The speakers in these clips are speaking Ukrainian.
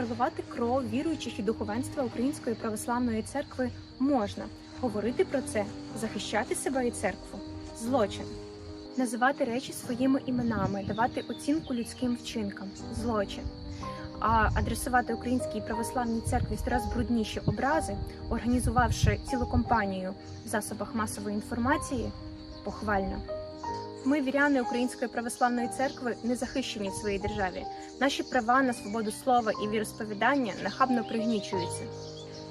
проливати кров віруючих і духовенства Української православної церкви можна. Говорити про це, захищати себе і церкву злочин. Називати речі своїми іменами, давати оцінку людським вчинкам злочин. А адресувати українській православній церкві стрес брудніші образи, організувавши цілу кампанію в засобах масової інформації, похвально. Ми, віряни Української православної церкви, не захищені в своїй державі. Наші права на свободу слова і віросповідання нахабно пригнічуються.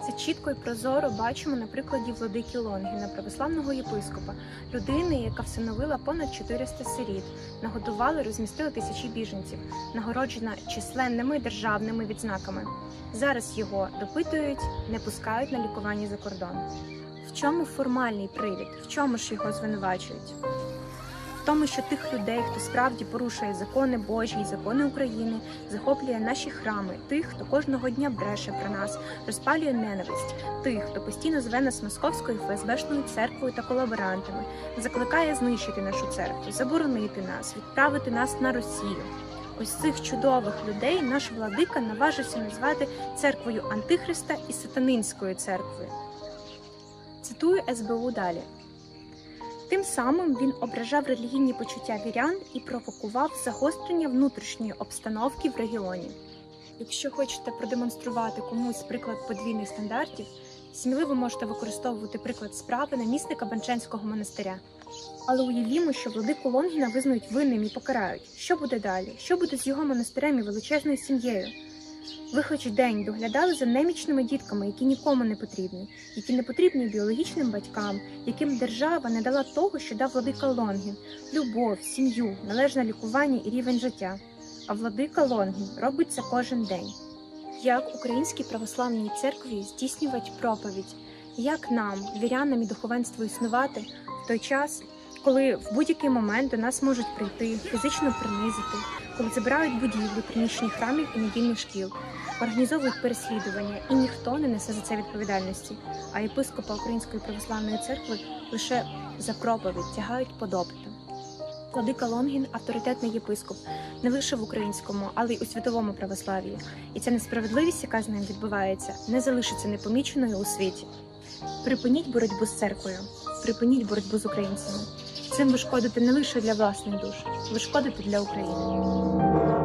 Це чітко і прозоро бачимо на прикладі владики Лонгіна, православного єпископа, людини, яка всиновила понад 400 сиріт, нагодувала, і розмістила тисячі біженців, нагороджена численними державними відзнаками. Зараз його допитують, не пускають на лікування за кордон. В чому формальний привід? В чому ж його звинувачують? Тому, що тих людей, хто справді порушує закони Божі і закони України, захоплює наші храми, тих, хто кожного дня бреше про нас, розпалює ненависть, тих, хто постійно зве нас московською ФСБшною церквою та колаборантами, закликає знищити нашу церкву, заборонити нас, відправити нас на Росію. Ось цих чудових людей наш владика наважився назвати церквою Антихриста і сатанинською церквою. Цитую СБУ далі. Тим самим він ображав релігійні почуття вірян і провокував загострення внутрішньої обстановки в регіоні. Якщо хочете продемонструвати комусь приклад подвійних стандартів, сміливо можете використовувати приклад справи намісника Банчанського монастиря. Але уявімо, що владику Лонгіна визнають винним і покарають. Що буде далі? Що буде з його монастирем і величезною сім'єю? Ви хоч день доглядали за немічними дітками, які нікому не потрібні, які не потрібні біологічним батькам, яким держава не дала того, що дав владика Лонгін любов, сім'ю, належне лікування і рівень життя. А владика Лонгін робить це кожен день. Як українській православній церкві здійснювати проповідь, як нам, вірянам і духовенству існувати в той час, коли в будь-який момент до нас можуть прийти, фізично принизити, коли забирають будівлі, приміщення храмів і недільних шкіл, організовують переслідування, і ніхто не несе за це відповідальності. А єпископа Української православної церкви лише за проповідь тягають по допиту. Владика Лонгін авторитетний єпископ не лише в українському, але й у світовому православ'ї. І ця несправедливість, яка з ним відбувається, не залишиться непоміченою у світі. Припиніть боротьбу з церквою, припиніть боротьбу з українцями. Цим ви шкодите не лише для власних душ, ви шкодите для України.